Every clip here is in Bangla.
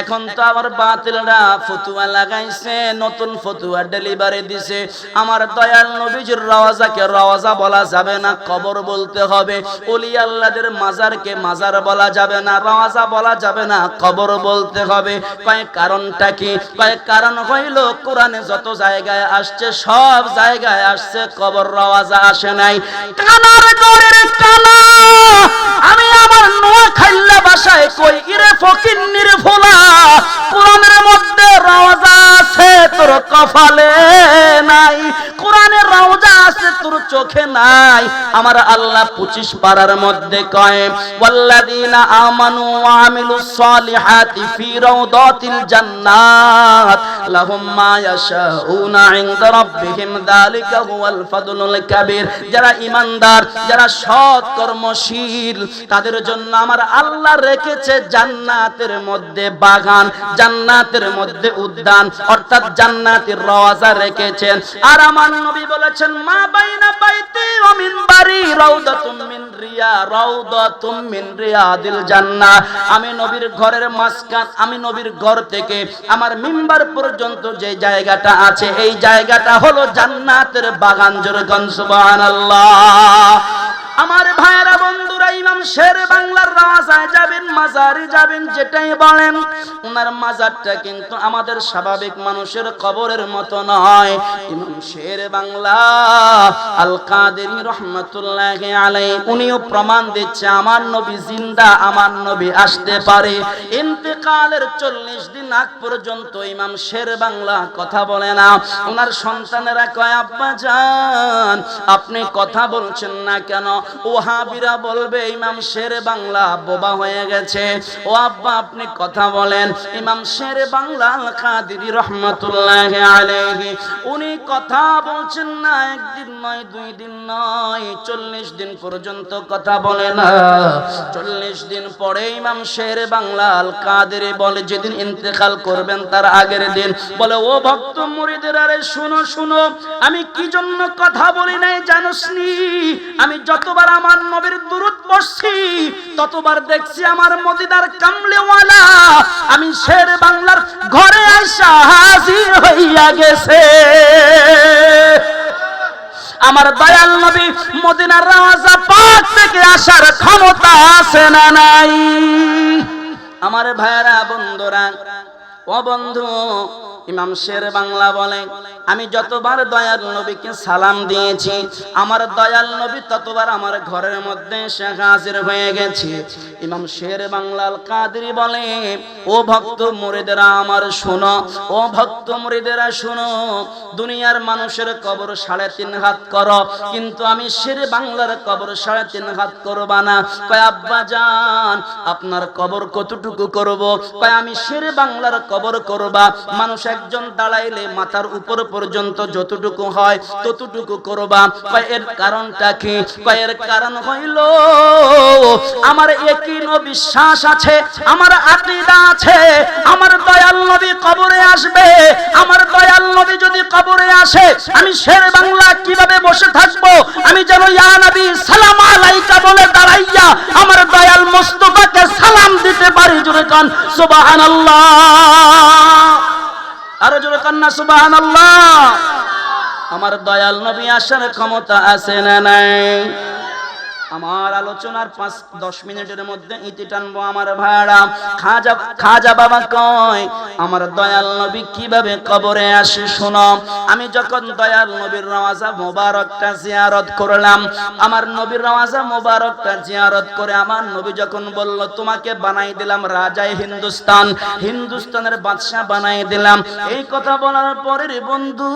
এখন তো আবার বাতিলরা ফতুয়া লাগাইছে, নতুন ফতুয়া ডেলিভারি দিছে। আমার দয়াল নবীজির রওয়াজাকে রওয়াজা বলা যাবে না, কবর বলতে হবে। ওলি আল্লাহদের মাজারকে মাজার বলা যাবে না, রওয়াজা বলা যাবে না, কবর বলতে হবে। কয়েক কারণটা কি? কয়েক কারণ হইল, কোরআনে যত জায়গায় আসছে, সব জায়গায় আসছে, কবর রওয়াজা আসে নাই। কানার গড়ের কানা আমি আমার নোয়া খাইল্লা বাসায় কই, ইরে ফকির নির্ভোলা নাই। আমার আল্লাহ পঁচিশ পারার মধ্যে যারা ঈমানদার, যারা সৎ কর্মশীল, তাদের জন্য আমার আল্লাহ রেখেছে জান্নাতের মধ্যে বাগান, জান্নাতের মধ্যে উদ্যান, অর্থাৎ জান্নাতের রেখেছেন। আর আমার নবী বলেছেন, মা বাইনা বাইতি আমি নবীর ঘরের আমি নবীর ঘর থেকে আমার পর্যন্ত জায়গাটা আছে, এই জায়গাটা হলো জান্নাতের বাগান। জোরে আমার ভাইয়েরা বন্ধুরা ইমাম শের বাংলার রাজায় যাবেন, মাজারে যাবেন, যেটাই বলেন, ওনার মাজারটা কিন্তু আমাদের স্বাভাবিক মানুষের কবরের মতো নয়। ইমাম শের বাংলা আল কাদের রহমতুল্লাহ আলাই উনিও প্রমাণ দিচ্ছে, আমার নবী জিন্দা, আমার নবী আসতে পারে। ইন্তেকালের চল্লিশ দিন আগ পর্যন্ত ইমাম শের বাংলা কথা বলে না। ওনার সন্তানেরা কয়, আব্বা যান আপনি কথা বলছেন না কেন? ওহাবিরা বলবে, ইমাম শের বাংলা বোবা হয়ে গেছে। ও আব্বা, আপনি কথা বলেন। ইমাম শের বাংলা আল কাদেরি রহমতুল্লাহ আলাইহি, উনি কথা বলছেন না, একদিন নয়, দুই দিন নয়, চল্লিশ দিন পর্যন্ত কথা বলে না। চল্লিশ দিন পরে ইমাম শের বাংলা আল কাদেরি বলে, যেদিন ইন্তেকাল করবেন তার আগের দিন। বলে, ও ভক্ত মুরিদের আরে শুনো শুনো, আমি কি জন্য কথা বলি নাই জানোসনি আমি যতবার আমার নবীর দুরুদ পড়ছি ততবার দেখছি আমার মজিদার কামলেওয়ালা, আমি শের বাংলার ঘরে আসা হাজির হইয়া গেছে। আমার দয়াল নবী মদিনার রাজা পাক থেকে আসার ক্ষমতা আছে না নাই? আমার ভাইরা বন্ধুরা ও বন্ধু, ইমাম শের বাংলা বলে, আমি যতবার দয়াল নবীকে সালাম দিয়েছি, আমার দয়াল নবী ততবার আমার ঘরের মধ্যে এসে হাজির হয়ে গেছে। ইমাম শের বাংলাল কাদরি বলে, ও ভক্ত মুরিদেরা আমার শোনো, ও ভক্ত মুরিদেরা শোনো, দুনিয়ার মানুষের কবর সাড়ে তিন হাত করো, কিন্তু আমি শের বাংলার কবর সাড়ে তিন হাত করবা না। কয়, আব্বা যান আপনার কবর কতটুকু করব? কয়, আমি শের বাংলার কবর করবা। মানুষ একজন দাঁড়াইলে মাথার উপর পর্যন্ত যতটুকু হয় ততটুকু করবা। এর কারণটা কি? এর কারণ হইল, আমার একই বিশ্বাস আছে, আমার আকীদা আছে, আমার দয়াল নবী কবরে আসবে। আমার দয়াল নবী যদি কবরে আসে, আমি শের বাংলা কীভাবে বসে থাকব? আমি যেন ইয়া নবী সালাম আলাইকা বলে দাঁড়াইয়া আমার দয়াল মুস্তফাকে সালাম দিতে পারি। জোরে কান, সুবহানাল্লাহ। আরও জোরে কান্না সুবহানাল্লাহ। আমার দয়াল নবী আসার ক্ষমতা আছে না নাই? আমার আলোচনার পাঁচ, দশ মিনিটের মধ্যে ইতি টানবো আমার ভাড়া। খাজা খাজা বাবা কয়, আমার দয়াল নবী কীভাবে কবরে আসে শোনো। আমি যখন দয়াল নবীর রওয়াজা মোবারকটা জিয়ারত করলাম, আমার নবীর রওয়াজা মোবারকটা জিয়ারত করে আমার নবী যখন বলল, তোমাকে বানাই দিলাম রাজাই হিন্দুস্তান, হিন্দুস্তানের বাদশাহ বানাই দিলাম। এই কথা বলার পরে রে বন্ধু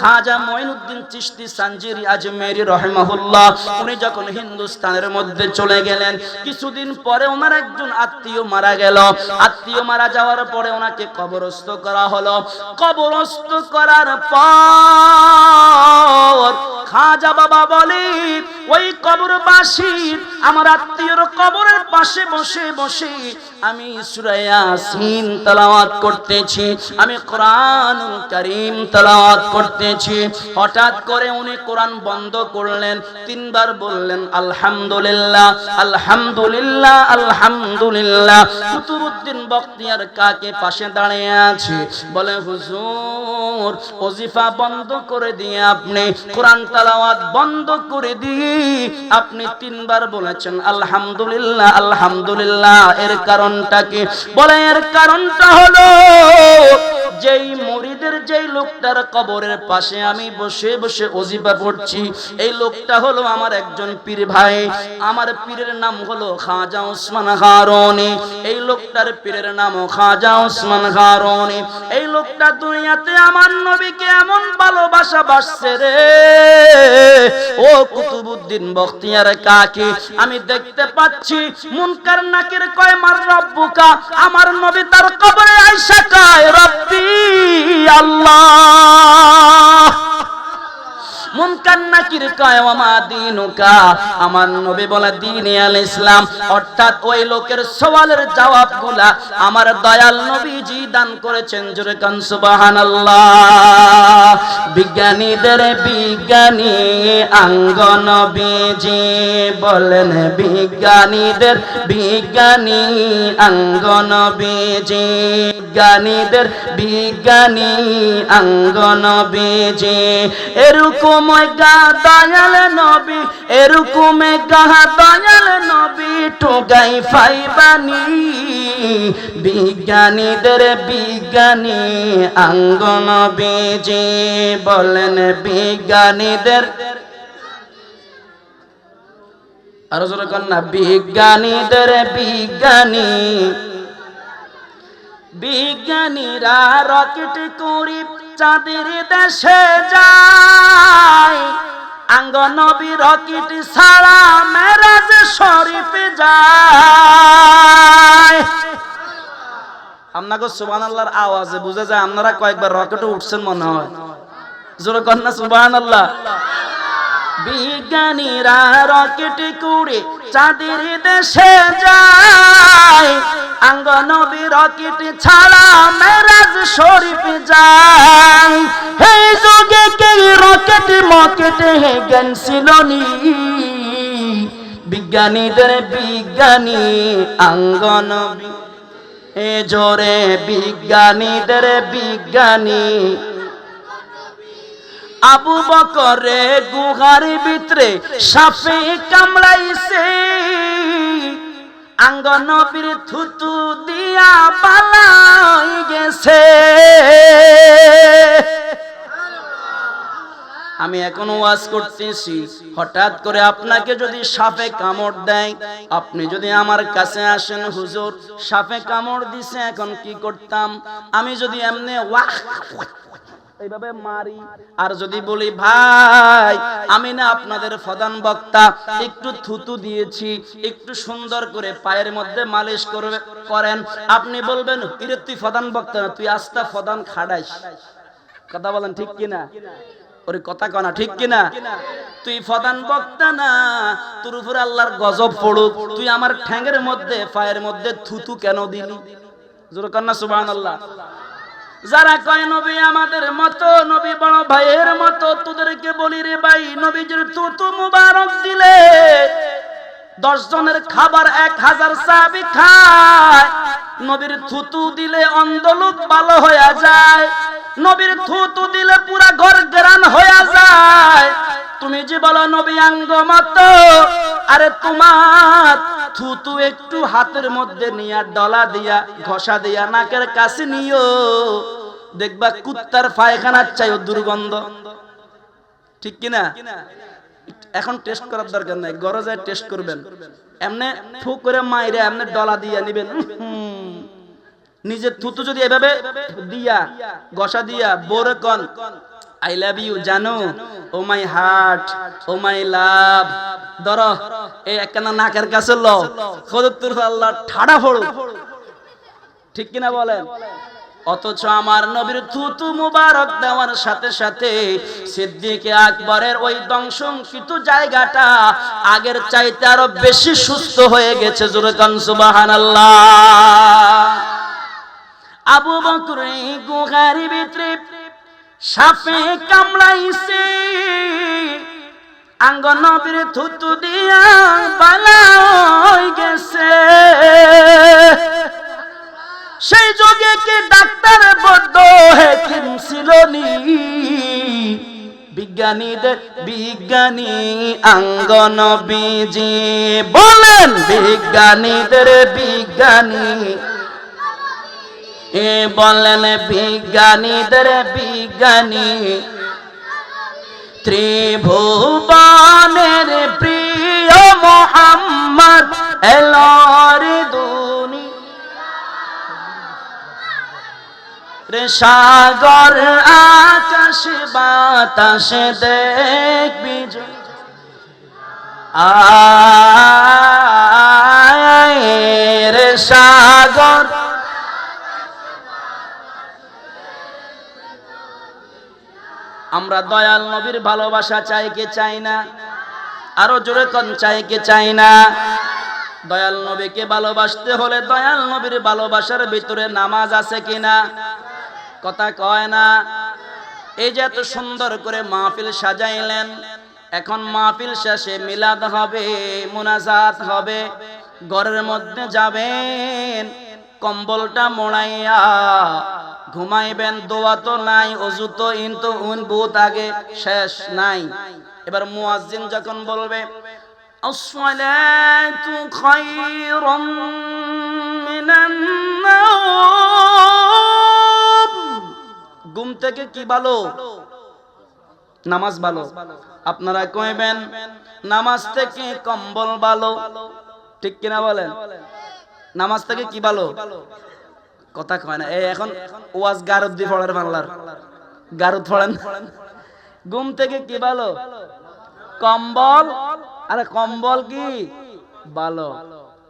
খাজা মঈনুদ্দিন চিশতি সানজিরি আজমেরি রহমাহুল্লাহ, উনি যখন হিন্দুস্তানের মধ্যে চলে গেলেন। কিছুদিন পরে ওনার একজন আত্মীয় মারা গেল। আত্মীয় মারা যাওয়ার পরে ওনাকে কবরস্থ করা হলো। কবরস্থ করার পর খাজা বাবা বলে ওই কবরবাসী, আমার আত্মীয়র কবরের পাশে বসে বসে আমি সূরা ইয়াসিন তেলাওয়াত করতেছি, আমি কোরআনুল কারীম তেলাওয়াত করতেছি। হঠাৎ করে উনি কোরআন বন্ধ করলেন, তিনবার বললেন আলহামদুলিল্লাহ আলহামদুলিল্লাহ আলহামদুলিল্লাহ। বখতিয়ার কাকে পাশে দাঁড়িয়ে আছে? বলে, হুজুর, ওজিফা বন্ধ করে দিয়ে আপনি, কোরআন তালাওয়াত বন্ধ করে দিয়ে আপনি তিনবার বলেছেন, আলহামদুলিল্লাহ আলহামদুলিল্লাহ। এর কারণটা কি? বলে, এর কারণটা হলো, যেই মরিদের যেই লোকটার কবরের পাশে আমি বসে বসে অজিফা পড়ছি, এই লোকটা হলো আমার একজন পীর ভাই। আমার পীরের নাম হলো খাজা ওসমান হারনি। এই লোকটার পীরের নাম খাজা ওসমান হারনি। এই লোকটা দুনিয়াতে আমার নবীকে এমন ভালোবাসা বাসছে রে। ও কুতুবুদ্দিন বখতিয়ার কাকে, আমি দেখতে পাচ্ছি মুনকার নাকির কয় মার রব্বুকা, আমার নবী তার কবরে আইসা কায়, রব্বি আমার নবী বলে, দিন আল ইসলাম। ওই লোকের সওয়ালের আমার দয়াল নবীজি দান করেছেন। জোরে কান, সুবহানাল্লাহ। বিজ্ঞানীদের বিজ্ঞানী আঙ্গ নবীজি বলেন, বিজ্ঞানীদের বিজ্ঞানী আঙ্গ নবীজি বিজ্ঞানীদের বিজ্ঞানী আঙ্গ নবীজি এরকম গা দয়াল নবী, এরকম গা দয়াল নবী টোগাই ফাইবানি বিজ্ঞানীদের বিজ্ঞানী আঙ্গন নবীজি বলেন বিজ্ঞানীদের। আরও জোরে কন্যা বিজ্ঞানীদের বিজ্ঞানী। বিজ্ঞানীরা রকেট করি চাঁদের দেশে যায়। আঙ্গনবী রকেট ছাড়া মেরাজ শরীফে যায়। আপনাকে সুবান আল্লাহর আওয়াজে বুঝে যায় আপনারা কয়েকবার রকেটে উঠছেন মনে হয়। জোরে কন্যা সুবান আল্লাহ বিজ্ঞানীরা রকেট করে চাঁদের দেশে যায়। আঙ্গনবী রকেট ছাড়া মেরাজ শরীফ যায়। হে যুগে কে রকেট মকেট হে জ্ঞান ছিলনি বিজ্ঞানীদের বিজ্ঞানী আঙ্গনবী এ জোরে বিজ্ঞানীদের বিজ্ঞানী আবু বকরে গুহার ভিতরে সাপে কামড়াইছে। আঙ্গ থুতু দিয়া পালাই গেছে। আমি এখন ওয়াজ করতেছি, হঠাৎ করে আপনাকে যদি সাপে কামড় দেয়, আপনি যদি আমার কাছে আসেন, হুজুর, সাপে কামড় দিছে, এখন কি করতাম? আমি যদি এমনি ওয়াহ এইভাবে মারি। আর যদি বলি, ভাই, আমি না আপনাদের প্রধান বক্তা, একটু থুতু দিয়েছি, একটু সুন্দর করে পায়ের মধ্যে মালিশ করবে, করেন। আপনি বলবেন, ইরে, তুই প্রধান বক্তা না, তুই আস্তা প্রধান খাড়াইস কথা বলেন ঠিক কিনা? ওরে কথা কনা ঠিক কিনা? তুই প্রধান বক্তা না, তোর উপরে আল্লাহর গজব পড়ুক। তুই আমার ঠ্যাঙ্গের মধ্যে, পায়ের মধ্যে থুতু কেন দিলি? জোর কন্যা সুবহানাল্লাহ। যারা কয়, নবী আমাদের মতো, নবী বড় ভাইয়ের মতো, তোদেরকে বলি রে ভাই, নবীজির তুতু মুবারক দিলে দশ জনের খাবার এক হাজার সাবি খায়। নবীর থুতু দিলে অন্ধ লোক ভালো হয়ে যায়। নবীর থুতু দিলে পুরা ঘর গ্রান হয়ে যায়। তুমি যে বলো, নবী আঙ্গ মতো আরে তোমার থুতু একটু হাতের মধ্যে নিয়া, ডলা দিয়া, ঘষা দিয়া নাকের কাছে নিও। দেখবা কুত্তার পায়খানার চাইও দুর্গন্ধ। ঠিক কিনা? এখন টেস্ট করার দরকার নাই গরজায় টেস্ট করবেন। এমনি ফু করে মাইরে এমনে ডলা দিয়া নিবেন। নিজের থুতু যদি এভাবে দিয়া গসা দিয়া, বোরে কন আই লাভ ইউ জানো? ও মাই হার্ট ও মাই লাভ ধর, এই একখানা নাকের কাছে ল। খদত্তুর আল্লাহ ঠাডা ফোড়ো ঠিক কিনা বলেন? অথচ আমার নবীর থুতু মুবারক দেওয়ার সাথে সাথে সিদ্দিকে আকবরের ওই দংশঙ্কিত জায়গাটা আগের চাইতে আরও বেশি সুস্থ হয়ে গেছে, জোরে কান সুবহানাল্লাহ। আবু বকর গুহার ভিতরে সাপে কামড়াইছে। আঙ্গ নবীর থুতু দিয়া বালা হই গেছে। সেই যোগে কি ডাক্তার বদ্ধ হেকিম ছিল বিজ্ঞানীদের, বিজ্ঞানী আঙ্গন বিজি বলেন, বিজ্ঞানীদের বিজ্ঞানী এ বলেন বিজ্ঞানীদের বিজ্ঞানী, ত্রিভুবনের প্রিয় মোহাম্মদ এলর দুনি। সাগর, আকাশ, বাতাস দেখবি রে সাগর আমরা দয়াল নবীর ভালোবাসা চাই কে চাই না? আরও জোরে কন, চাই কে চাই না? দয়াল নবীকে ভালোবাসতে হলে দয়াল নবীর ভালোবাসার ভিতরে নামাজ আছে কিনা কথা কয় না। এই যে এত সুন্দর করে মাহফিল সাজাইলেন, এখন মাহফিল শেষে মিলাদ হবে, মুনাজাত হবে, ঘরের মধ্যে যাবেন, কম্বলটা মোড়াইয়া ঘুমাইবেন, দোয়া তো নাই, অজু তো ইন তো উন, বহুত আগে, শেষ নাই। এবার মুয়াজ্জিন যখন বলবে, আসসালাতু খায়রুম মিনান নাওম। ঘুম থেকে কি ভালো? নামাজ ভালো। আপনারা কইবেন, নামাজ থেকে কম্বল ভালো। ঠিক কিনা বলেন? নামাজ থেকে কি ভালো? কথা কয় না। এই এখন ওয়াজ গারদ দিয়ে পড়ার বাংলার গারদ পড়েন ঘুম থেকে কি ভালো? কম্বল? আরে কম্বল কি? ভালো।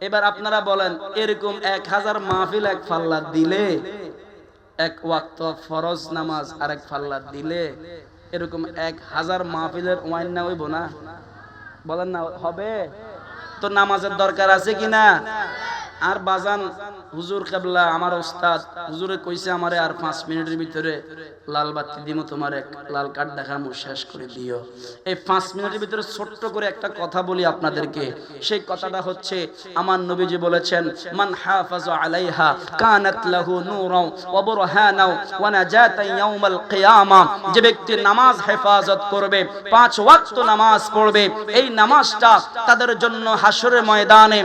এবার আপনারা বলেন, এরকম এক হাজার মাহফিল এক ফাল্লা দিলে, এক ওয়াক্ত ফরজ নামাজ আর এক ফাল্লা দিলে, এরকম এক হাজার মাহফিলের ওয়াইন না হইব না? বলেন না, হবে? তো নামাজের দরকার আছে কিনা আর বাজান, হুজুর কেবলা, আমার ওস্তাদ, হুজুরে কইছে আমারে আর পাঁচ মিনিটের ভিতরে লাল বাতি দিমো তোমার এক লাল কার্ড দেখামো শেষ করে দিও। এই পাঁচ মিনিটের ভিতরে ছোট্ট করে একটা কথা বলি আপনাদেরকে। সেই কথাটা হচ্ছে, আমার নবীজি বলেছেন, মান হাফাজ আলাইহা কানাত লাহু নূরাও ওয়া বুরহানাও ওয়া নাজাতান ইয়াউমাল কিয়ামা। যে ব্যক্তি নামাজ হেফাজত করবে, পাঁচ ওয়াক্ত নামাজ পড়বে, এই নামাজটা তাদের জন্য হাসরের ময়দানে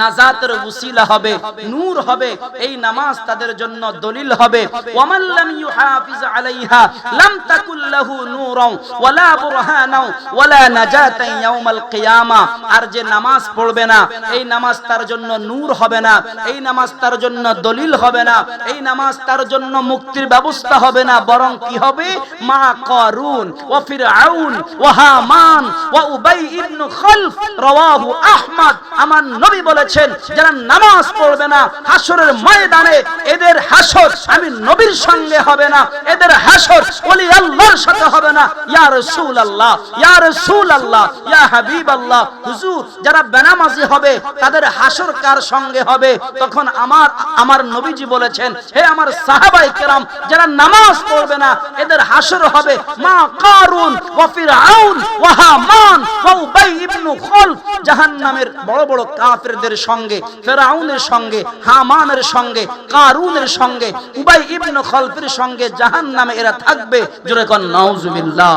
নাজাতের উসিলা হবে, নূর হবে, এই নামাজ তাদের জন্য দলিল হবে। ওয়ামান লাম ইউহাফিজ আলাইহা, লাম তাকুল লাহু নূরাও, ওয়ালা বুরহানাও, ওয়ালা নাজাতান ইয়াউমাল কিয়ামা। আর যে নামাজ পড়বে না, এই নামাজ তার জন্য নূর হবে না, এই নামাজ তার জন্য দলিল হবে না, এই নামাজ তার জন্য মুক্তির ব্যবস্থা হবে না, বরং কি হবে? মা কারুন ওয়া ফিরআউন ওয়া হামান ওয়া উবাই ইবনে খালফ, রাওয়াহু আহমদ। আমার নবী বলেছেন, যারা নামাজ পড়বে না, হাসরের ময়দানে এদের হাসর আমি নবীর সঙ্গে হবে না, এদের হাসর ওলি আল্লাহর সাথে হবে না। ইয়া রাসূলুল্লাহ ইয়া রাসূলুল্লাহ, ইয়া হাবিবাল্লাহ, হুজুর, যারা বেনামাজি হবে, তাদের হাসর কার সঙ্গে হবে? তখন আমার আমার নবীজি বলেছেন, হে আমার সাহাবাই কেরাম, যারা নামাজ পড়বে না, এদের হাসর হবে মা কারুন ওয়া ফিরআউন ওয়া হামান ওয়া উবাই ইবনে খালফ জাহান্নামের বড় বড় কাফেরদের সঙ্গে, ফেরাউনের সঙ্গে, হামানের সঙ্গে, কারুনের সঙ্গে, উবাই ইবনে খলফের সঙ্গে জাহান্নামে এরা থাকবে। জোরে কন, নাউজুবিল্লাহ।